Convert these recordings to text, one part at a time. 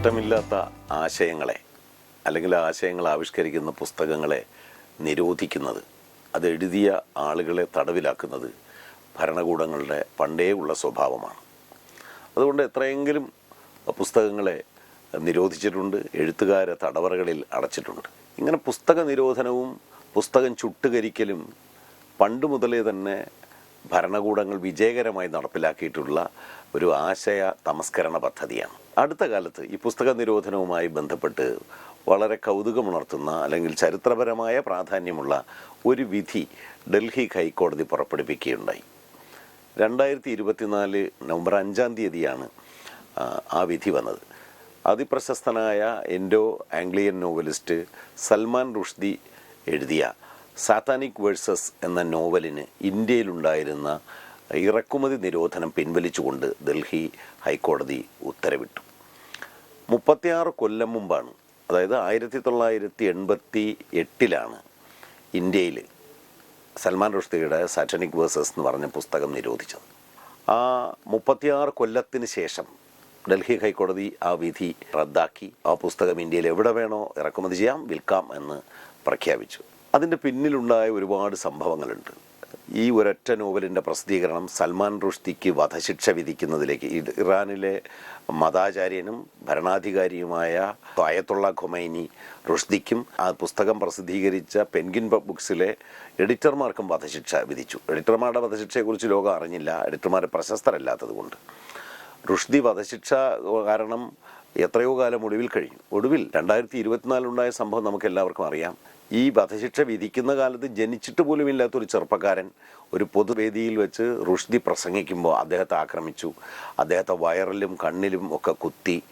ഇഷ്ടമില്ലാത്ത ആശയങ്ങളെ അല്ലെങ്കിൽ ആശയങ്ങൾ ആവിഷ്കരിക്കുന്ന പുസ്തകങ്ങളെ നിരോധിക്കുന്നത് അത് എഴുതിയ ആളുകളെ തടവിലാക്കുന്നത് ഭരണകൂടങ്ങളുടെ പണ്ടേ ഉള്ള സ്വഭാവമാണ്. അതുകൊണ്ട് എത്രയെങ്കിലും പുസ്തകങ്ങളെ നിരോധിച്ചിട്ടുണ്ട് എഴുത്തുകാരെ തടവറകളിൽ അടച്ചിട്ടുണ്ട്. ഇങ്ങനെ പുസ്തക നിരോധനവും പുസ്തകം ചുട്ടുകരിക്കലും പണ്ട് മുതലേ തന്നെ ഭരണകൂടങ്ങൾ വിജയകരമായി നടപ്പിലാക്കിയിട്ടുള്ള ഒരു ആശയ തമസ്കരണ പദ്ധതിയാണ്. അടുത്ത കാലത്ത് ഈ പുസ്തക നിരോധനവുമായി ബന്ധപ്പെട്ട് വളരെ കൗതുകമുണർത്തുന്ന അല്ലെങ്കിൽ ചരിത്രപരമായ പ്രാധാന്യമുള്ള ഒരു വിധി ഡൽഹി ഹൈക്കോടതി പുറപ്പെടുവിക്കുകയുണ്ടായി. രണ്ടായിരത്തി ഇരുപത്തിനാല് നവംബർ അഞ്ചാം തീയതിയാണ് ആ, വിധി വന്നത്. അതിപ്രശസ്തനായ Indo Anglian novelist Salman Rushdie എഴുതിയ സാത്താനിക് വേഴ്സസ് എന്ന നോവലിന് ഇന്ത്യയിലുണ്ടായിരുന്ന ഇറക്കുമതി നിരോധനം പിൻവലിച്ചുകൊണ്ട് ഡൽഹി ഹൈക്കോടതി ഉത്തരവിട്ടു. മുപ്പത്തിയാറ് കൊല്ലം മുമ്പാണ് അതായത് ആയിരത്തി തൊള്ളായിരത്തി എൺപത്തി എട്ടിലാണ് ഇന്ത്യയിൽ സൽമാൻ റുഷ്ദിയുടെ സാറ്റനിക് വേഴ്സസ് എന്ന് പറഞ്ഞ പുസ്തകം നിരോധിച്ചത്. ആ മുപ്പത്തിയാറ് കൊല്ലത്തിന് ശേഷം ഡൽഹി ഹൈക്കോടതി ആ വിധി റദ്ദാക്കി. ആ പുസ്തകം ഇന്ത്യയിൽ എവിടെ വേണോ ഇറക്കുമതി ചെയ്യാം വിൽക്കാം എന്ന് പ്രഖ്യാപിച്ചു. അതിന്റെ പിന്നിലുണ്ടായ ഒരുപാട് സംഭവങ്ങളുണ്ട്. ഈ ഒരൊറ്റ നോവലിന്റെ പ്രസിദ്ധീകരണം സൽമാൻ റുഷ്ദിക്ക് വധശിക്ഷ വിധിക്കുന്നതിലേക്ക് ഇറാനിലെ മതാചാര്യനും ഭരണാധികാരിയുമായ അയത്തുള്ള ഖൊമൈനി റുഷ്ദിക്കും ആ പുസ്തകം പ്രസിദ്ധീകരിച്ച പെൻഗിൻ ബുക്സിലെ എഡിറ്റർമാർക്കും വധശിക്ഷ വിധിച്ചു. എഡിറ്റർമാരുടെ വധശിക്ഷയെക്കുറിച്ച് ലോകം അറിഞ്ഞില്ല എഡിറ്റർമാർ പ്രശസ്തരല്ലാത്തത് കൊണ്ട് റുഷ്ദി വധശിക്ഷ കാരണം എത്രയോ കാലം ഒടുവിൽ കഴിഞ്ഞു. ഒടുവിൽ രണ്ടായിരത്തി ഇരുപത്തിനാലുണ്ടായ സംഭവം നമുക്ക് എല്ലാവർക്കും അറിയാം. ഈ വധശിക്ഷ വിധിക്കുന്ന കാലത്ത് ജനിച്ചിട്ട് പോലും ഇല്ലാത്തൊരു ചെറുപ്പക്കാരൻ ഒരു പൊതുവേദിയിൽ വെച്ച് റുഷ്ദി പ്രസംഗിക്കുമ്പോൾ അദ്ദേഹത്തെ ആക്രമിച്ചു. അദ്ദേഹത്തെ വയറിലും കണ്ണിലും ഒക്കെ കുത്തി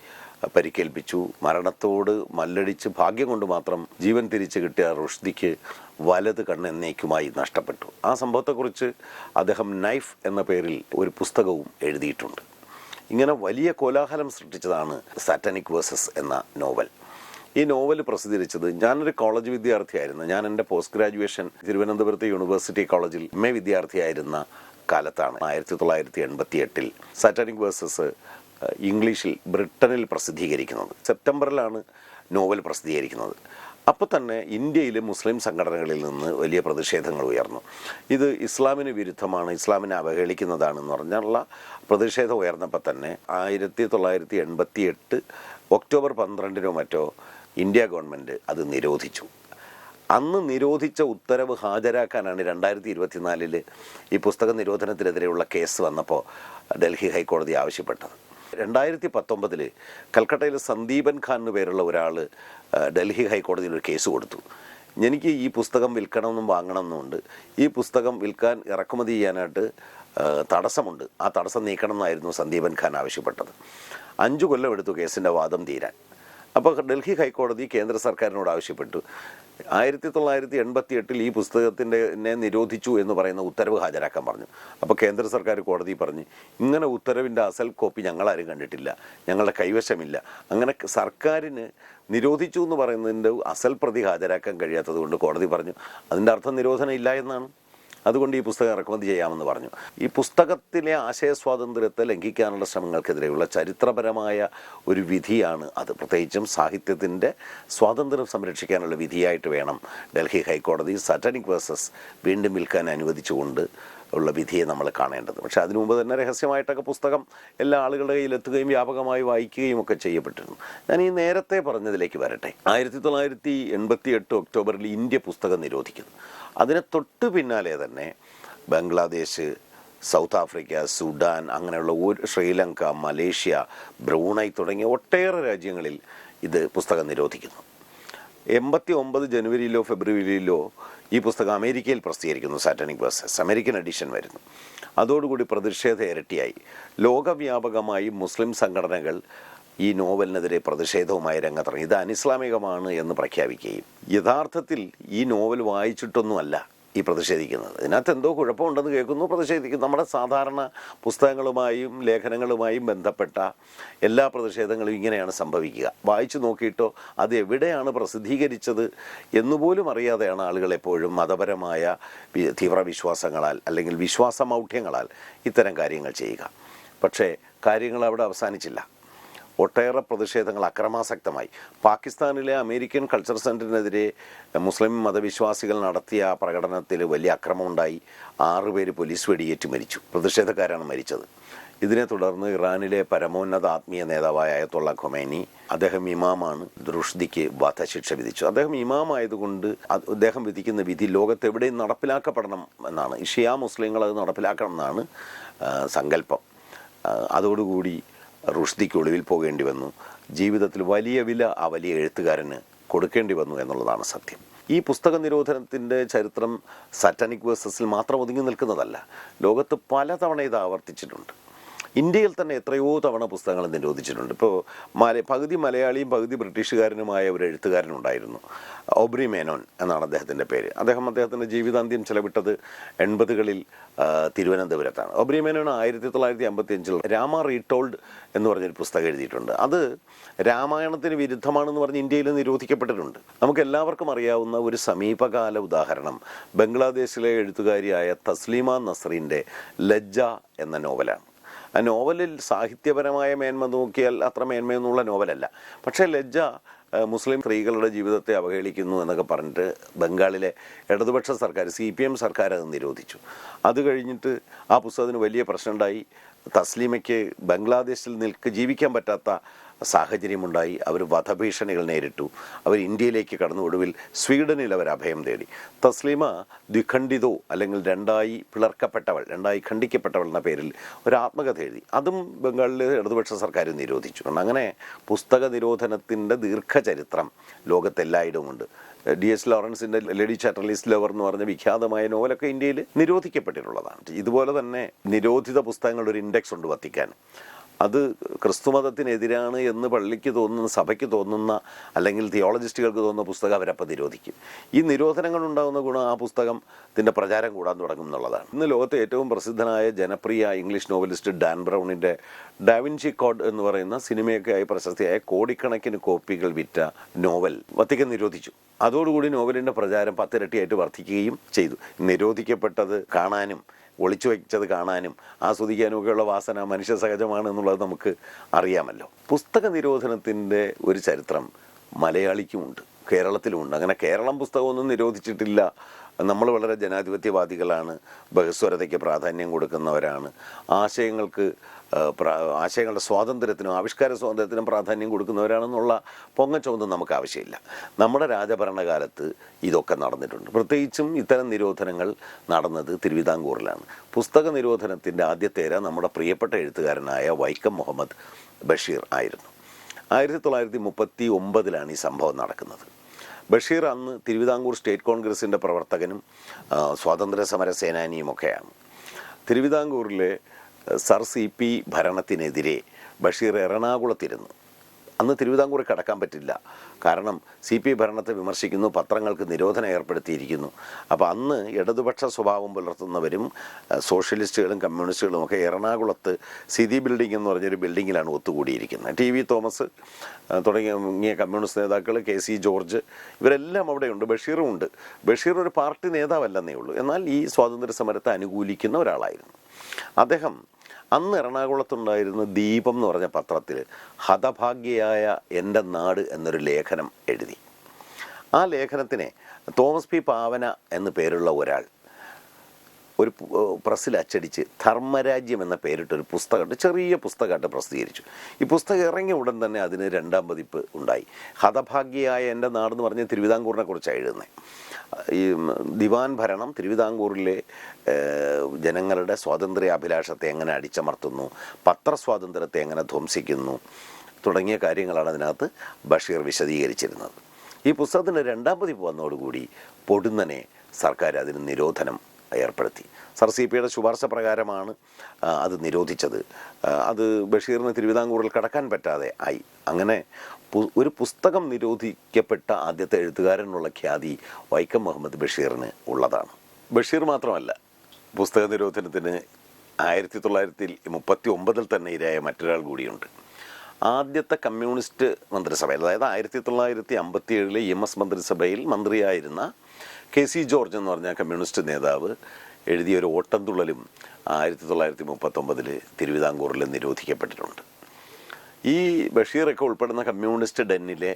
പരിക്കേൽപ്പിച്ചു. മരണത്തോട് മല്ലടിച്ച് ഭാഗ്യം കൊണ്ട് മാത്രം ജീവൻ തിരിച്ചു കിട്ടിയ റുഷ്ദിക്ക് വലത് കണ്ണ് എന്നേക്കുമായി നഷ്ടപ്പെട്ടു. ആ സംഭവത്തെക്കുറിച്ച് അദ്ദേഹം നൈഫ് എന്ന പേരിൽ ഒരു പുസ്തകവും എഴുതിയിട്ടുണ്ട്. ഇങ്ങനെ വലിയ കോലാഹലം സൃഷ്ടിച്ചതാണ് സാറ്റാനിക് വേഴ്സസ് എന്ന നോവൽ. ഈ നോവൽ പ്രസിദ്ധീകരിച്ചത് ഞാനൊരു കോളേജ് വിദ്യാർത്ഥിയായിരുന്നു. ഞാൻ എന്റെ പോസ്റ്റ് ഗ്രാജുവേഷൻ തിരുവനന്തപുരത്ത് യൂണിവേഴ്സിറ്റി കോളേജിൽ എം എ വിദ്യാർത്ഥിയായിരുന്ന കാലത്താണ്. ആയിരത്തി തൊള്ളായിരത്തി എൺപത്തി എട്ടിൽ സാറ്റാനിക് വേഴ്സസ് ഇംഗ്ലീഷിൽ ബ്രിട്ടനിൽ പ്രസിദ്ധീകരിക്കുന്നത്. സെപ്റ്റംബറിലാണ് നോവൽ പ്രസിദ്ധീകരിക്കുന്നത്. അപ്പോൾ തന്നെ ഇന്ത്യയിലെ മുസ്ലിം സംഘടനകളിൽ നിന്ന് വലിയ പ്രതിഷേധങ്ങൾ ഉയർന്നു. ഇത് ഇസ്ലാമിന് വിരുദ്ധമാണ് ഇസ്ലാമിനെ അവഹേളിക്കുന്നതാണെന്ന് പറഞ്ഞുള്ള പ്രതിഷേധം ഉയർന്നപ്പോൾ തന്നെ ആയിരത്തി തൊള്ളായിരത്തി എൺപത്തി എട്ട് ഒക്ടോബർ പന്ത്രണ്ടിനോ മറ്റോ ഇന്ത്യ ഗവൺമെന്റ് അത് നിരോധിച്ചു. അന്ന് നിരോധിച്ച ഉത്തരവ് ഹാജരാക്കാനാണ് രണ്ടായിരത്തി ഇരുപത്തിനാലിൽ ഈ പുസ്തക നിരോധനത്തിനെതിരെയുള്ള കേസ് വന്നപ്പോൾ ഡൽഹി ഹൈക്കോടതി ആവശ്യപ്പെട്ടത്. രണ്ടായിരത്തി പത്തൊമ്പതിൽ കൽക്കട്ടയിൽ സന്ദീപൻ ഖാൻ എന്ന് പേരുള്ള ഒരാൾ ഡൽഹി ഹൈക്കോടതിയിൽ ഒരു കേസ് കൊടുത്തു. എനിക്ക് ഈ പുസ്തകം വിൽക്കണമെന്നും വാങ്ങണമെന്നുമുണ്ട്. ഈ പുസ്തകം വിൽക്കാൻ ഇറക്കുമതി ചെയ്യാനായിട്ട് തടസ്സമുണ്ട്. ആ തടസ്സം നീക്കണം എന്നായിരുന്നു സന്ദീപൻ ഖാൻ ആവശ്യപ്പെട്ടത്. അഞ്ചു കൊല്ലം എടുത്തു കേസിന്റെ വാദം തീരാൻ. അപ്പോൾ ഡൽഹി ഹൈക്കോടതി കേന്ദ്ര സർക്കാരിനോട് ആവശ്യപ്പെട്ടു. ആയിരത്തി തൊള്ളായിരത്തി എൺപത്തി എട്ടിൽ ഈ പുസ്തകത്തിന്റെ നിരോധിച്ചു എന്ന് പറയുന്ന ഉത്തരവ് ഹാജരാക്കാൻ പറഞ്ഞു. അപ്പോൾ കേന്ദ്ര സർക്കാർ കോടതി പറഞ്ഞു ഇങ്ങനെ ഉത്തരവിന്റെ അസൽ കോപ്പി ഞങ്ങളാരും കണ്ടിട്ടില്ല. ഞങ്ങളുടെ കൈവശമില്ല. അങ്ങനെ സർക്കാരിന് നിരോധിച്ചു എന്ന് പറയുന്നതിന്റെ അസൽ പ്രതി ഹാജരാക്കാൻ കഴിയാത്തത് കൊണ്ട് കോടതി പറഞ്ഞു അതിന്റെ അർത്ഥം നിരോധനം ഇല്ല എന്നാണ്. അതുകൊണ്ട് ഈ പുസ്തകം ഇറക്കുമതി ചെയ്യാമെന്ന് പറഞ്ഞു. ഈ പുസ്തകത്തിലെ ആശയ സ്വാതന്ത്ര്യത്തെ ലംഘിക്കാനുള്ള ശ്രമങ്ങൾക്കെതിരെയുള്ള ചരിത്രപരമായ ഒരു വിധിയാണ് അത്. പ്രത്യേകിച്ചും സാഹിത്യത്തിന്റെ സ്വാതന്ത്ര്യം സംരക്ഷിക്കാനുള്ള വിധിയായിട്ട് വേണം ഡൽഹി ഹൈക്കോടതി സറ്റനിക് വേഴ്സസ് വീണ്ടും വിൽക്കാൻ അനുവദിച്ചുകൊണ്ട് ഉള്ള വിധിയെ നമ്മൾ കാണേണ്ടത്. പക്ഷേ അതിനു മുമ്പ് തന്നെ രഹസ്യമായിട്ടൊക്കെ പുസ്തകം എല്ലാ ആളുകളുടെ കയ്യിലെത്തുകയും വ്യാപകമായി വായിക്കുകയും ഒക്കെ ചെയ്യപ്പെട്ടിരുന്നു. ഞാൻ ഈ നേരത്തെ പറഞ്ഞതിലേക്ക് വരട്ടെ. ആയിരത്തി തൊള്ളായിരത്തി എൺപത്തി എട്ട് ഒക്ടോബറിൽ ഇന്ത്യ പുസ്തകം നിരോധിക്കുന്നു. അതിന് തൊട്ട് പിന്നാലെ തന്നെ ബംഗ്ലാദേശ് സൗത്ത് ആഫ്രിക്ക സുഡാൻ അങ്ങനെയുള്ള ശ്രീലങ്ക മലേഷ്യ ബ്രൂണൈ തുടങ്ങിയ ഒട്ടേറെ രാജ്യങ്ങളിൽ ഇത് പുസ്തകം നിരോധിക്കുന്നു. എൺപത്തി ഒമ്പത് ജനുവരിയിലോ ഫെബ്രുവരിയിലോ ഈ പുസ്തകം അമേരിക്കയിൽ പ്രസിദ്ധീകരിക്കുന്നു സാറ്റാനിക് വേഴ്സസ് അമേരിക്കൻ എഡിഷൻ വരുന്നു. അതോടുകൂടി പ്രതിഷേധ ഇരട്ടിയായി. ലോകവ്യാപകമായി മുസ്ലിം സംഘടനകൾ ഈ നോവലിനെതിരെ പ്രതിഷേധവുമായി രംഗത്തിറങ്ങി. ഇത് അനിസ്ലാമികമാണ് എന്ന് പ്രഖ്യാപിക്കുകയും. യഥാർത്ഥത്തിൽ ഈ നോവൽ വായിച്ചിട്ടൊന്നുമല്ല ഈ പ്രതിഷേധിക്കുന്നത്. ഇതിനകത്ത് എന്തോ കുഴപ്പമുണ്ടെന്ന് കേൾക്കുന്നു പ്രതിഷേധിക്കുന്നു. നമ്മുടെ സാധാരണ പുസ്തകങ്ങളുമായും ലേഖനങ്ങളുമായും ബന്ധപ്പെട്ട എല്ലാ പ്രതിഷേധങ്ങളും ഇങ്ങനെയാണ് സംഭവിക്കുക. വായിച്ചു നോക്കിയിട്ടോ അത് എവിടെയാണ് പ്രസിദ്ധീകരിച്ചത് എന്നുപോലും അറിയാതെയാണ് ആളുകൾ എപ്പോഴും മതപരമായ തീവ്രവിശ്വാസങ്ങളാൽ അല്ലെങ്കിൽ വിശ്വാസമൗഢ്യങ്ങളാൽ ഇത്തരം കാര്യങ്ങൾ ചെയ്യുക. പക്ഷേ കാര്യങ്ങൾ അവിടെ അവസാനിച്ചില്ല. ഒട്ടേറെ പ്രതിഷേധങ്ങൾ അക്രമാസക്തമായി. പാകിസ്ഥാനിലെ അമേരിക്കൻ കൾച്ചർ സെന്ററിനെതിരെ മുസ്ലിം മതവിശ്വാസികൾ നടത്തിയ പ്രകടനത്തിൽ വലിയ അക്രമമുണ്ടായി. ആറുപേര് പോലീസ് വെടിയേറ്റ് മരിച്ചു. പ്രതിഷേധക്കാരാണ് മരിച്ചത്. ഇതിനെ തുടർന്ന് ഇറാനിലെ പരമോന്നത ആത്മീയ നേതാവായ അയത്തുള്ള ഖൊമേനി അദ്ദേഹം ഇമാമാണ് ദൃഷ്ടിക്ക് വധശിക്ഷ വിധിച്ചു. അദ്ദേഹം ഇമാമായതുകൊണ്ട് അദ്ദേഹം വിധിക്കുന്ന വിധി ലോകത്തെവിടെയും നടപ്പിലാക്കപ്പെടണം എന്നാണ്. ഷിയ മുസ്ലിങ്ങൾ അത് നടപ്പിലാക്കണം എന്നാണ് സങ്കല്പം. അതോടുകൂടി റുഷ്ദിക്ക് ഒളിവിൽ പോകേണ്ടി വന്നു. ജീവിതത്തിൽ വലിയ വില ആ വലിയ എഴുത്തുകാരന് കൊടുക്കേണ്ടി വന്നു എന്നുള്ളതാണ് സത്യം. ഈ പുസ്തക നിരോധനത്തിന്റെ ചരിത്രം സറ്റാനിക് വേഴ്സസിൽ മാത്രം ഒതുങ്ങി നിൽക്കുന്നതല്ല. ലോകത്ത് പലതവണ ഇത് ആവർത്തിച്ചിട്ടുണ്ട്. ഇന്ത്യയിൽ തന്നെ എത്രയോ തവണ പുസ്തകങ്ങൾ നിരോധിച്ചിട്ടുണ്ട്. ഇപ്പോൾ മല പകുതി മലയാളിയും പകുതി ബ്രിട്ടീഷുകാരനുമായ ഒരു എഴുത്തുകാരനുണ്ടായിരുന്നു ഓബ്രി മേനോൻ എന്നാണ് അദ്ദേഹത്തിന്റെ പേര്. അദ്ദേഹം അദ്ദേഹത്തിന്റെ ജീവിതാന്ത്യം ചെലവിട്ടത് എൺപതുകളിൽ തിരുവനന്തപുരത്താണ്. ഒബ്രി മേനോൻ ആയിരത്തി തൊള്ളായിരത്തി അമ്പത്തി അഞ്ചിൽ രാമ റീടോൾഡ് എന്ന് പറഞ്ഞൊരു പുസ്തകം എഴുതിയിട്ടുണ്ട്. അത് രാമായണത്തിന് വിരുദ്ധമാണെന്ന് പറഞ്ഞ് ഇന്ത്യയിൽ നിരോധിക്കപ്പെട്ടിട്ടുണ്ട്. നമുക്ക് എല്ലാവർക്കും അറിയാവുന്ന ഒരു സമീപകാല ഉദാഹരണം. ബംഗ്ലാദേശിലെ എഴുത്തുകാരിയായ തസ്ലീമ നസറിന്റെ ലജ്ജ എന്ന നോവലാണ്. ആ നോവലിൽ സാഹിത്യപരമായ മേന്മ നോക്കിയാൽ അത്ര മേന്മയൊന്നുള്ള നോവലല്ല. പക്ഷേ ലജ്ജ മുസ്ലിം സ്ത്രീകളുടെ ജീവിതത്തെ അവഹേളിക്കുന്നു എന്നൊക്കെ പറഞ്ഞിട്ട് ബംഗാളിലെ ഇടതുപക്ഷ സർക്കാർ സി പി എം സർക്കാർ അത് നിരോധിച്ചു. അത് കഴിഞ്ഞിട്ട് ആ പുസ്തകത്തിന് വലിയ പ്രശ്നമുണ്ടായി. തസ്ലീമയ്ക്ക് ബംഗ്ലാദേശിൽ നിൽക്ക് ജീവിക്കാൻ പറ്റാത്ത സാഹചര്യമുണ്ടായി. അവർ വധഭീഷണികൾ നേരിട്ടു. അവർ ഇന്ത്യയിലേക്ക് കടന്നു. ഒടുവിൽ സ്വീഡനിൽ അവർ അഭയം തേടി. തസ്ലീമ ദ്വിഖണ്ഡിതോ അല്ലെങ്കിൽ രണ്ടായി പിളർക്കപ്പെട്ടവൾ രണ്ടായി ഖണ്ഡിക്കപ്പെട്ടവൾ എന്ന പേരിൽ ഒരു ആത്മകഥ എഴുതി. അതും ബംഗാളിലെ ഇടതുപക്ഷ സർക്കാർ നിരോധിച്ചു. കാരണം അങ്ങനെ പുസ്തക നിരോധനത്തിന്റെ ദീർഘചരിത്രം ലോകത്തെല്ലായിടവുമുണ്ട് ഡി എസ് ലോറൻസിന്റെ ലേഡി ചാറ്റർലിസ് ലവർ എന്ന് പറഞ്ഞ വിഖ്യാതമായ നോവലൊക്കെ ഇന്ത്യയിൽ നിരോധിക്കപ്പെട്ടിട്ടുള്ളതാണ്. ഇതുപോലെ തന്നെ നിരോധിത പുസ്തകങ്ങളുടെ ഒരു ഇൻഡെക്സ് ഉണ്ട് വത്തിക്കാൻ. അത് ക്രിസ്തുമതത്തിനെതിരാണ് എന്ന് പള്ളിക്ക് തോന്നുന്ന സഭയ്ക്ക് തോന്നുന്ന അല്ലെങ്കിൽ തിയോളജിസ്റ്റുകൾക്ക് തോന്നുന്ന പുസ്തകം അവരപ്പോൾ നിരോധിക്കും. ഈ നിരോധനങ്ങൾ ഉണ്ടാകുന്ന ഗുണം ആ പുസ്തകത്തിന്റെ പ്രചാരം കൂടാൻ തുടങ്ങും എന്നുള്ളതാണ്. ഇന്ന് ലോകത്തെ ഏറ്റവും പ്രസിദ്ധനായ ജനപ്രിയ ഇംഗ്ലീഷ് നോവലിസ്റ്റ് ഡാൻ ബ്രൗണിന്റെ ഡാവിൻചി കോഡ് എന്ന് പറയുന്ന സിനിമയൊക്കെ ആയി പ്രശസ്തിയായ കോടിക്കണക്കിന് കോപ്പികൾ വിറ്റ നോവൽ വത്തിക്കൻ നിരോധിച്ചു. അതോടുകൂടി നോവലിന്റെ പ്രചാരം പത്തിരട്ടിയായിട്ട് വർദ്ധിക്കുകയും ചെയ്തു. നിരോധിക്കപ്പെട്ടത് കാണാനും ഒളിച്ചു വയ്ച്ചത് കാണാനും ആസ്വദിക്കാനും ഒക്കെയുള്ള വാസന മനുഷ്യ സഹജമാണ് എന്നുള്ളത് നമുക്ക് അറിയാമല്ലോ. പുസ്തക നിരോധനത്തിന്റെ ഒരു ചരിത്രം മലയാളിക്കുമുണ്ട്. കേരളത്തിലുമുണ്ട് അങ്ങനെ കേരളം പുസ്തകമൊന്നും നിരോധിച്ചിട്ടില്ല. നമ്മൾ വളരെ ജനാധിപത്യവാദികളാണ്. ബഹസ്വരതയ്ക്ക് പ്രാധാന്യം കൊടുക്കുന്നവരാണ്. ആശയങ്ങൾക്ക് ആശയങ്ങളുടെ സ്വാതന്ത്ര്യത്തിനും ആവിഷ്കാര സ്വാതന്ത്ര്യത്തിനും പ്രാധാന്യം കൊടുക്കുന്നവരാണെന്നുള്ള പൊങ്ങച്ചൊന്നും നമുക്ക് ആവശ്യമില്ല. നമ്മുടെ രാജഭരണകാലത്ത് ഇതൊക്കെ നടന്നിട്ടുണ്ട്. പ്രത്യേകിച്ചും ഇത്തരം നിരോധനങ്ങൾ നടന്നത് തിരുവിതാംകൂറിലാണ്. പുസ്തക നിരോധനത്തിന്റെ ആദ്യത്തേര നമ്മുടെ പ്രിയപ്പെട്ട എഴുത്തുകാരനായ വൈക്കം മുഹമ്മദ് ബഷീർ ആയിരുന്നു. ആയിരത്തി തൊള്ളായിരത്തി മുപ്പത്തി ഒമ്പതിലാണ് ഈ സംഭവം നടക്കുന്നത്. ബഷീർ അന്ന് തിരുവിതാംകൂർ സ്റ്റേറ്റ് കോൺഗ്രസിന്റെ പ്രവർത്തകനും സ്വാതന്ത്ര്യ സമര സേനാനിയുമൊക്കെയാണ്. തിരുവിതാംകൂറിലെ സർ സി പി ഭരണത്തിനെതിരെ ബഷീർ എറണാകുളത്തിരുന്നു. അന്ന് തിരുവിതാംകൂറിൽ കടക്കാൻ പറ്റില്ല. കാരണം സി പി ഭരണത്തെ വിമർശിക്കുന്നു പത്രങ്ങൾക്ക് നിരോധനം ഏർപ്പെടുത്തിയിരിക്കുന്നു. അപ്പോൾ അന്ന് ഇടതുപക്ഷ സ്വഭാവം പുലർത്തുന്നവരും സോഷ്യലിസ്റ്റുകളും കമ്മ്യൂണിസ്റ്റുകളും ഒക്കെ എറണാകുളത്ത് സിതി ബിൽഡിംഗ് എന്ന് പറഞ്ഞൊരു ബിൽഡിങ്ങിലാണ് ഒത്തുകൂടിയിരിക്കുന്നത്. ടി വി തോമസ് തുടങ്ങിയ കമ്മ്യൂണിസ്റ്റ് നേതാക്കൾ കെ സി ജോർജ് ഇവരെല്ലാം അവിടെയുണ്ട്. ബഷീറും ഉണ്ട്. ബഷീർ ഒരു പാർട്ടി നേതാവല്ലെന്നേ ഉള്ളൂ. എന്നാൽ ഈ സ്വാതന്ത്ര്യ സമരത്തെ അനുകൂലിക്കുന്ന ഒരാളായിരുന്നു. അദ്ദേഹം അന്ന് എറണാകുളത്തുണ്ടായിരുന്ന ദീപം എന്ന് പറഞ്ഞ പത്രത്തിൽ ഹതഭാഗ്യയായ എന്റെ നാട് എന്നൊരു ലേഖനം എഴുതി. ആ ലേഖനത്തിനെ തോമസ് പി. പാവന എന്നു പേരുള്ള ഒരാൾ ഒരു പ്രസ്സിൽ അച്ചടിച്ച് ധർമ്മരാജ്യം എന്ന പേരിട്ടൊരു പുസ്തകമുണ്ട്. ചെറിയ പുസ്തകമായിട്ട് പ്രസിദ്ധീകരിച്ചു. ഈ പുസ്തകം ഇറങ്ങിയ ഉടൻ തന്നെ അതിന് രണ്ടാം പതിപ്പ് ഉണ്ടായി. ഹതഭാഗ്യയായ എന്റെ നാടെന്ന് പറഞ്ഞ് തിരുവിതാംകൂറിനെ കുറിച്ചാണ് എഴുതുന്നത് ഈ ദിവാൻ ഭരണം തിരുവിതാംകൂറിലെ ജനങ്ങളുടെ സ്വാതന്ത്ര്യ അഭിലാഷത്തെ എങ്ങനെ അടിച്ചമർത്തുന്നു പത്രസ്വാതന്ത്ര്യത്തെ എങ്ങനെ ധ്വംസിക്കുന്നു തുടങ്ങിയ കാര്യങ്ങളാണ് അതിനകത്ത് ബഷീർ വിശദീകരിച്ചിരുന്നത്. ഈ പുസ്തകത്തിന്റെ രണ്ടാം പതിപ്പ് വന്നതോടുകൂടി പൊടുന്നനെ സർക്കാർ അതിന് നിരോധനം ഏർപ്പെടുത്തി. സർ സി പിയുടെ ശുപാർശ പ്രകാരമാണ് അത് നിരോധിച്ചത്. അത് ബഷീറിന് തിരുവിതാംകൂറിൽ കടക്കാൻ പറ്റാതെ ആയി. അങ്ങനെ ഒരു പുസ്തകം നിരോധിക്കപ്പെട്ട ആദ്യത്തെ എഴുത്തുകാരനുള്ള ഖ്യാതി വൈക്കം മുഹമ്മദ് ബഷീറിന് ഉള്ളതാണ്. ബഷീർ മാത്രമല്ല പുസ്തക നിരോധനത്തിന് ആയിരത്തി തൊള്ളായിരത്തി മുപ്പത്തി ഒമ്പതിൽ തന്നെ ഇരയായ മറ്റൊരാൾ കൂടിയുണ്ട്. ആദ്യത്തെ കമ്മ്യൂണിസ്റ്റ് മന്ത്രിസഭയിൽ അതായത് ആയിരത്തി തൊള്ളായിരത്തി അമ്പത്തി ഏഴിലെ എം എസ് മന്ത്രിസഭയിൽ മന്ത്രിയായിരുന്ന കെ സി ജോർജ് എന്ന് പറഞ്ഞ കമ്മ്യൂണിസ്റ്റ് നേതാവ് എഴുതിയ ഒരു ഓട്ടംതുള്ളലും ആയിരത്തി തൊള്ളായിരത്തി മുപ്പത്തൊമ്പതിൽ തിരുവിതാംകൂറിൽ നിരോധിക്കപ്പെട്ടിട്ടുണ്ട്. ഈ ബഷീറൊക്കെ ഉൾപ്പെടുന്ന കമ്മ്യൂണിസ്റ്റ് ഡെന്നിലെ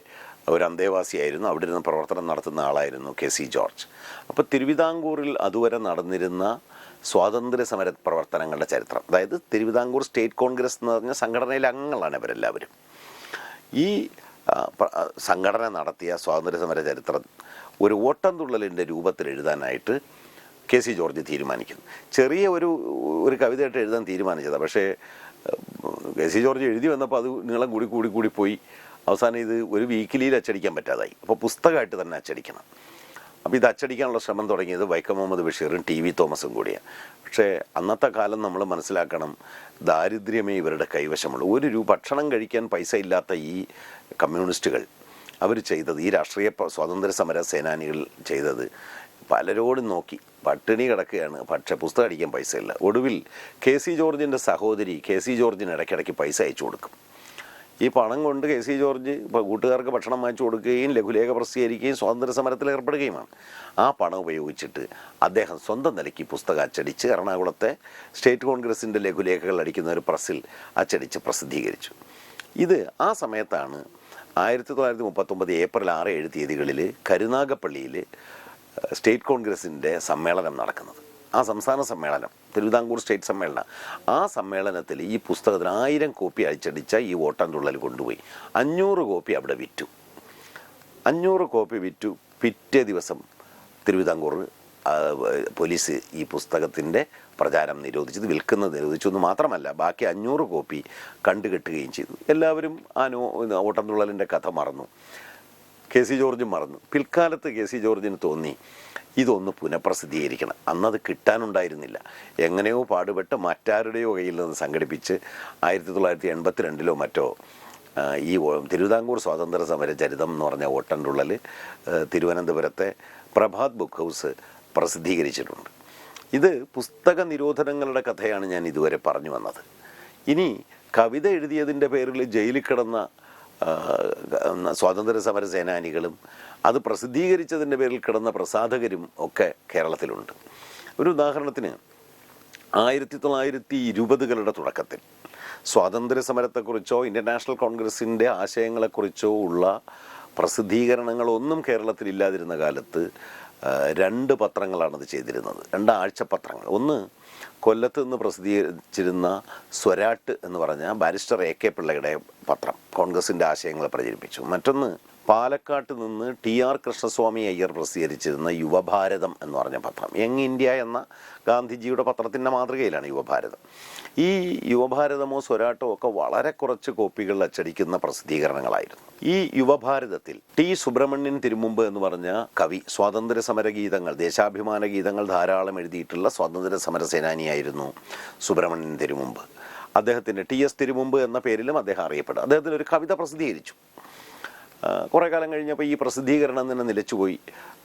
ഒരു അന്തേവാസിയായിരുന്നു. അവിടെ ഇരുന്ന് പ്രവർത്തനം നടത്തുന്ന ആളായിരുന്നു കെ സി ജോർജ്. അപ്പോൾ തിരുവിതാംകൂറിൽ അതുവരെ നടന്നിരുന്ന സ്വാതന്ത്ര്യ സമര പ്രവർത്തനങ്ങളുടെ ചരിത്രം അതായത് തിരുവിതാംകൂർ സ്റ്റേറ്റ് കോൺഗ്രസ് എന്ന് പറഞ്ഞ സംഘടനയിലെ അംഗങ്ങളാണ് ഇവരെല്ലാവരും. ഈ സംഘടന നടത്തിയ സ്വാതന്ത്ര്യ സമര ചരിത്രം ഒരു ഓട്ടംതുള്ളലിന്റെ രൂപത്തിൽ എഴുതാനായിട്ട് കെ സി ജോർജ് തീരുമാനിക്കുന്നു. ചെറിയ ഒരു ഒരു കവിതയായിട്ട് എഴുതാൻ തീരുമാനിച്ചതാണ് പക്ഷേ കെ സി ജോർജ് എഴുതി വന്നപ്പോൾ അത് നീളം കൂടി കൂടി കൂടി പോയി. അവസാനം ഇത് ഒരു വീക്കിലിയിൽ അച്ചടിക്കാൻ പറ്റാതായി. അപ്പോൾ പുസ്തകമായിട്ട് തന്നെ അച്ചടിക്കണം. അപ്പോൾ ഇത് അച്ചടിക്കാനുള്ള ശ്രമം തുടങ്ങിയത് വൈക്കം മുഹമ്മദ് ബഷീറും ടി വി തോമസും കൂടിയാണ്. പക്ഷേ അന്നത്തെ കാലം നമ്മൾ മനസ്സിലാക്കണം ദാരിദ്ര്യമേ ഇവരുടെ കൈവശമുള്ളൂ. ഒരു രൂപ ഭക്ഷണം കഴിക്കാൻ പൈസ ഇല്ലാത്ത ഈ കമ്മ്യൂണിസ്റ്റുകൾ അവർ ചെയ്തത് ഈ രാഷ്ട്രീയ സ്വാതന്ത്ര്യ സമര സേനാനികൾ ചെയ്തത്. പലരോടും നോക്കി. പട്ടിണി കിടക്കുകയാണ്. പക്ഷേ പുസ്തകം അടിക്കാൻ പൈസ ഇല്ല ഒടുവിൽ കെ സി ജോർജിന്റെ സഹോദരി കെ സി ജോർജിന് ഇടയ്ക്കിടയ്ക്ക് പൈസ അയച്ചു കൊടുക്കും. ഈ പണം കൊണ്ട് കെ സി ജോർജ് കൂട്ടുകാർക്ക് ഭക്ഷണം വാങ്ങിച്ചു കൊടുക്കുകയും ലഘുലേഖ പ്രസിദ്ധീകരിക്കുകയും സ്വാതന്ത്ര്യ സമരത്തിൽ ഏർപ്പെടുകയുമാണ്. ആ പണം ഉപയോഗിച്ചിട്ട് അദ്ദേഹം സ്വന്തം നിലയ്ക്ക് പുസ്തകം അച്ചടിച്ച് എറണാകുളത്തെ സ്റ്റേറ്റ് കോൺഗ്രസിന്റെ ലഘുലേഖകൾ അടിക്കുന്ന ഒരു പ്രസ്സിൽ അച്ചടിച്ച് പ്രസിദ്ധീകരിച്ചു. ഇത് ആ സമയത്താണ് ആയിരത്തി തൊള്ളായിരത്തി മുപ്പത്തൊമ്പത് ഏപ്രിൽ ആറ് ഏഴ് തീയതികളിൽ കരുനാഗപ്പള്ളിയിൽ സ്റ്റേറ്റ് കോൺഗ്രസിന്റെ സമ്മേളനം നടക്കുന്നത്. ആ സംസ്ഥാന സമ്മേളനം തിരുവിതാംകൂർ സ്റ്റേറ്റ് സമ്മേളനം. ആ സമ്മേളനത്തിൽ ഈ പുസ്തകത്തിന് ആയിരം കോപ്പി അയച്ചടിച്ച ഈ ഓട്ടൻതുള്ളൽ കൊണ്ടുപോയി. അഞ്ഞൂറ് കോപ്പി അവിടെ വിറ്റു. അഞ്ഞൂറ് കോപ്പി വിറ്റു. പിറ്റേ ദിവസം തിരുവിതാംകൂർ പോലീസ് ഈ പുസ്തകത്തിന്റെ പ്രചാരം നിരോധിച്ചത് വിൽക്കുന്നത് നിരോധിച്ചു എന്ന് മാത്രമല്ല ബാക്കി അഞ്ഞൂറ് കോപ്പി കണ്ടുകെട്ടുകയും ചെയ്തു. എല്ലാവരും ആ നോ ഓട്ടംതുള്ളലിന്റെ കഥ മറന്നു. കെ സി ജോർജും മറന്നു. പിൽക്കാലത്ത് കെ സി ജോർജിന് തോന്നി ഇതൊന്ന് പുനഃപ്രസിദ്ധീകരിക്കണം. അന്നത് കിട്ടാനുണ്ടായിരുന്നില്ല. എങ്ങനെയോ പാടുപെട്ട് മറ്റാരുടെയോ കയ്യിൽ നിന്ന് സംഘടിപ്പിച്ച് ആയിരത്തി തൊള്ളായിരത്തി എൺപത്തിരണ്ടിലോ മറ്റോ ഈ തിരുവിതാംകൂർ സ്വാതന്ത്ര്യ സമര ചരിതം എന്ന് പറഞ്ഞ ഓട്ടൻതുള്ളൽ തിരുവനന്തപുരത്തെ പ്രഭാത് ബുക്ക് ഹൗസ് പ്രസിദ്ധീകരിച്ചിട്ടുണ്ട്. ഇത് പുസ്തക നിരോധനങ്ങളുടെ കഥയാണ് ഞാൻ ഇതുവരെ പറഞ്ഞു വന്നത്. ഇനി കവിത എഴുതിയതിന്റെ പേരിൽ ജയിലിൽ കിടന്ന സ്വാതന്ത്ര്യ സമര സേനാനികളും അത് പ്രസിദ്ധീകരിച്ചതിന്റെ പേരിൽ കിടന്ന പ്രസാധകരും ഒക്കെ കേരളത്തിലുണ്ട്. ഒരു ഉദാഹരണത്തിന് ആയിരത്തി തൊള്ളായിരത്തി ഇരുപതുകളുടെ തുടക്കത്തിൽ സ്വാതന്ത്ര്യ സമരത്തെക്കുറിച്ചോ ഇന്ത്യൻ നാഷണൽ കോൺഗ്രസിന്റെ ആശയങ്ങളെക്കുറിച്ചോ ഉള്ള പ്രസിദ്ധീകരണങ്ങളൊന്നും കേരളത്തിൽ ഇല്ലാതിരുന്ന കാലത്ത് രണ്ട് പത്രങ്ങളാണ് ചെയ്തിരുന്നത്. രണ്ട് ആഴ്ചപ്പത്രങ്ങൾ ഒന്ന് കൊല്ലത്ത് നിന്ന് പ്രസിദ്ധീകരിച്ചിരുന്ന സ്വരാട്ട് എന്ന് പറഞ്ഞ ബാരിസ്റ്റർ എ കെ പിള്ളയുടെ പത്രം. കോൺഗ്രസിന്റെ ആശയങ്ങളെ പ്രചരിപ്പിച്ചു. മറ്റൊന്ന് പാലക്കാട്ട് നിന്ന് ടി ആർ കൃഷ്ണസ്വാമി അയ്യർ പ്രസിദ്ധീകരിച്ചിരുന്ന യുവഭാരതം എന്ന് പറഞ്ഞ പത്രം യങ് ഇന്ത്യ എന്ന ഗാന്ധിജിയുടെ പത്രത്തിന്റെ മാതൃകയിലാണ് യുവഭാരതം. ഈ യുവഭാരതമോ സ്വരാട്ടോ ഒക്കെ വളരെ കുറച്ച് കോപ്പികൾ അച്ചടിക്കുന്ന പ്രസിദ്ധീകരണങ്ങളായിരുന്നു. ഈ യുവഭാരതത്തിൽ ടി സുബ്രഹ്മണ്യൻ തിരുമുമ്പ് എന്ന് പറഞ്ഞ കവി സ്വാതന്ത്ര്യ സമര ഗീതങ്ങൾ ദേശാഭിമാന ഗീതങ്ങൾ ധാരാളം എഴുതിയിട്ടുള്ള സ്വാതന്ത്ര്യ സമര സേനാനിയായിരുന്നു സുബ്രഹ്മണ്യൻ തിരുമുമ്പ്. അദ്ദേഹത്തിന്റെ ടി എസ് തിരുമുമ്പ് എന്ന പേരിലും അദ്ദേഹം അറിയപ്പെടും. അദ്ദേഹത്തിന് ഒരു കവിത പ്രസിദ്ധീകരിച്ചു. കുറേ കാലം കഴിഞ്ഞപ്പോൾ ഈ പ്രസിദ്ധീകരണം തന്നെ നിലച്ചുപോയി.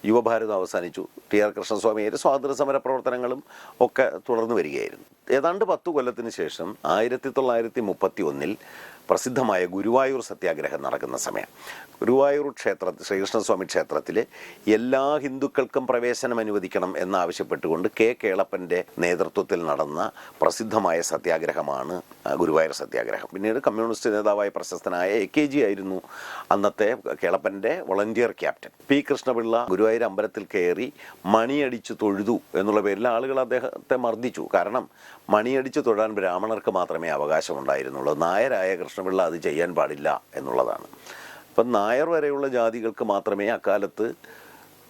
യുവഭാരതം അവസാനിച്ചു. ടി ആർ കൃഷ്ണസ്വാമിയുടെ സ്വാതന്ത്ര്യ സമര പ്രവർത്തനങ്ങളും ഒക്കെ തുടർന്നു വരികയായിരുന്നു. ഏതാണ്ട് പത്തു കൊല്ലത്തിന് ശേഷം ആയിരത്തി തൊള്ളായിരത്തി മുപ്പത്തി ഒന്നിൽ പ്രസിദ്ധമായ ഗുരുവായൂർ സത്യാഗ്രഹം നടക്കുന്ന സമയം. ഗുരുവായൂർ ക്ഷേത്ര ശ്രീകൃഷ്ണസ്വാമി ക്ഷേത്രത്തിൽ എല്ലാ ഹിന്ദുക്കൾക്കും പ്രവേശനം അനുവദിക്കണം എന്നാവശ്യപ്പെട്ടുകൊണ്ട് കെ കേളപ്പന്റെ നേതൃത്വത്തിൽ നടന്ന പ്രസിദ്ധമായ സത്യാഗ്രഹമാണ് ഗുരുവായൂർ സത്യാഗ്രഹം. പിന്നീട് കമ്മ്യൂണിസ്റ്റ് നേതാവായ പ്രശസ്തനായ എ കെ ജി ആയിരുന്നു അന്നത്തെ കേളപ്പന്റെ volunteer captain. P Krishna Pillai Guruvayur അമ്പലത്തിൽ കയറി മണിയടിച്ച് തൊഴുതു എന്നുള്ള പേരിൽ ആളുകൾ അദ്ദേഹത്തെ മർദ്ദിച്ചു. കാരണം മണിയടിച്ച് തൊഴാൻ ബ്രാഹ്മണർക്ക് മാത്രമേ അവകാശമുണ്ടായിരുന്നുള്ളൂ. നായരായ കൃഷ്ണപിള്ള അത് ചെയ്യാൻ പാടില്ല എന്നുള്ളതാണ്. അപ്പം നായർ വരെയുള്ള ജാതികൾക്ക് മാത്രമേ അക്കാലത്ത്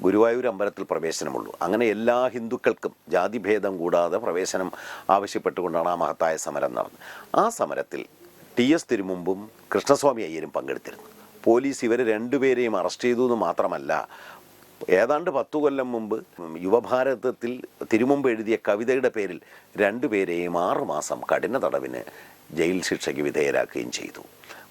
ഗുരുവായൂർ അമ്പലത്തിൽ പ്രവേശനമുള്ളൂ. അങ്ങനെ എല്ലാ ഹിന്ദുക്കൾക്കും ജാതിഭേദം കൂടാതെ പ്രവേശനം ആവശ്യപ്പെട്ടുകൊണ്ടാണ് ആ മഹത്തായ സമരം നടന്നത്. ആ സമരത്തിൽ ടി എസ് തിരുമുമ്പും കൃഷ്ണസ്വാമി അയ്യരും പങ്കെടുത്തിരുന്നു. പോലീസ് ഇവരെ രണ്ടുപേരെയും അറസ്റ്റ് ചെയ്തു എന്ന് മാത്രമല്ല ഏതാണ്ട് പത്തു കൊല്ലം മുമ്പ് യുവഭാരതത്തിൽ തിരുമുമ്പ് എഴുതിയ കവിതയുടെ പേരിൽ രണ്ടുപേരെയും ആറുമാസം കഠിന തടവിന് ജയിൽ ശിക്ഷയ്ക്ക് വിധേയരാക്കുകയും ചെയ്തു.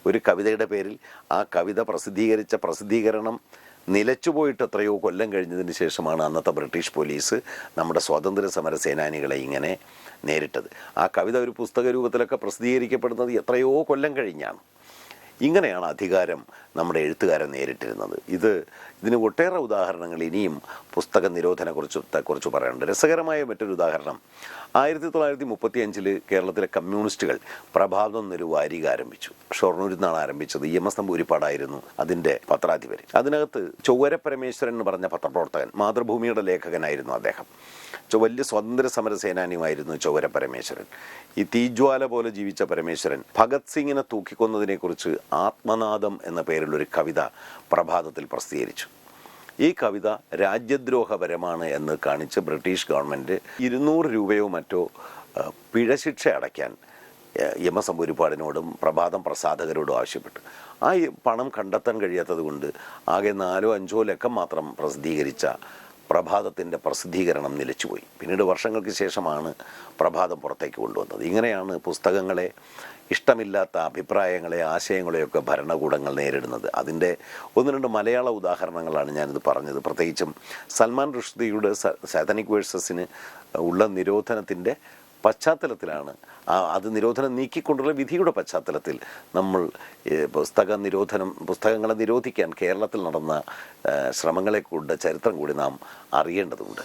ഒരു കവിതയുടെ പേരിൽ ആ കവിത പ്രസിദ്ധീകരിച്ച പ്രസിദ്ധീകരണം നിലച്ചുപോയിട്ട് എത്രയോ കൊല്ലം കഴിഞ്ഞതിന് ശേഷമാണ് അന്നത്തെ ബ്രിട്ടീഷ് പോലീസ് നമ്മുടെ സ്വാതന്ത്ര്യ സമര സേനാനികളെ ഇങ്ങനെ നേരിട്ടത്. ആ കവിത ഒരു പുസ്തക രൂപത്തിലൊക്കെ പ്രസിദ്ധീകരിക്കപ്പെടുന്നത് എത്രയോ കൊല്ലം കഴിഞ്ഞാണ്. ഇങ്ങനെയാണ് അധികാരം നമ്മുടെ എഴുത്തുകാരൻ നേരിട്ടിരുന്നത്. ഇത് ഇതിന് ഒട്ടേറെ ഉദാഹരണങ്ങൾ ഇനിയും പുസ്തക നിരോധനക്കുറിച്ച് കുറിച്ച് പറയാനുണ്ട്. രസകരമായ മറ്റൊരു ഉദാഹരണം. ആയിരത്തി തൊള്ളായിരത്തി മുപ്പത്തി അഞ്ചിൽ കേരളത്തിലെ കമ്മ്യൂണിസ്റ്റുകൾ പ്രഭാതം എന്നൊരു വാരിക ആരംഭിച്ചു. ഷൊർണൂരിൽ നിന്നാണ് ആരംഭിച്ചത്. ഇ എം എസ് നമ്പൂരിപ്പാടായിരുന്നു അതിന്റെ പത്രാധിപർ അതിനകത്ത് ചൊവ്വര പരമേശ്വരൻ എന്ന് പറഞ്ഞ പത്രപ്രവർത്തകൻ മാതൃഭൂമിയുടെ ലേഖകനായിരുന്നു അദ്ദേഹം. വലിയ സ്വാതന്ത്ര്യ സമര സേനാനിയുമായിരുന്നു ചൊവ്വര പരമേശ്വരൻ ഈ തീജ്വാല പോലെ ജീവിച്ച പരമേശ്വരൻ ഭഗത് സിംഗിനെ തൂക്കിക്കൊന്നതിനെക്കുറിച്ച് ആത്മനാദം എന്ന പേരിലൊരു കവിത പ്രഭാതത്തിൽ പ്രസിദ്ധീകരിച്ചു. ഈ കവിത രാജ്യദ്രോഹപരമാണ് എന്ന് കാണിച്ച് ബ്രിട്ടീഷ് ഗവൺമെന്റ് ഇരുന്നൂറ് രൂപയോ മറ്റോ പിഴശിക്ഷ അടയ്ക്കാൻ അമ്പൂരിപ്പാടിനോടും പ്രഭാതം പ്രസാധകരോടും ആവശ്യപ്പെട്ടു. ആ പണം കണ്ടെത്താൻ കഴിയാത്തത് കൊണ്ട് ആകെ നാലോ അഞ്ചോ ലക്കം മാത്രം പ്രസിദ്ധീകരിച്ച പ്രഭാതത്തിന്റെ പ്രസിദ്ധീകരണം നിലച്ചുപോയി. പിന്നീട് വർഷങ്ങൾക്ക് ശേഷമാണ് പ്രഭാതം പുറത്തേക്ക് കൊണ്ടുവന്നത്. ഇങ്ങനെയാണ് പുസ്തകങ്ങളെ ഇഷ്ടമില്ലാത്ത അഭിപ്രായങ്ങളെ ആശയങ്ങളെയൊക്കെ ഭരണകൂടങ്ങൾ നേരിടുന്നത്. അതിന്റെ ഒന്ന് രണ്ട് മലയാള ഉദാഹരണങ്ങളാണ് ഞാനിത് പറഞ്ഞത്. പ്രത്യേകിച്ചും സൽമാൻ റുഷ്ദിയുടെ സാതനിക് വേഴ്സസിന് ഉള്ള നിരോധനത്തിന്റെ പശ്ചാത്തലത്തിലാണ്. അത് നിരോധനം നീക്കിക്കൊണ്ടുള്ള വിധിയുടെ പശ്ചാത്തലത്തിൽ നമ്മൾ പുസ്തക നിരോധനം പുസ്തകങ്ങളെ നിരോധിക്കാൻ കേരളത്തിൽ നടന്ന ശ്രമങ്ങളെക്കൊണ്ട് ശ്രമങ്ങളെ കൊണ്ട് ചരിത്രം കൂടി നാം അറിയേണ്ടതുണ്ട്.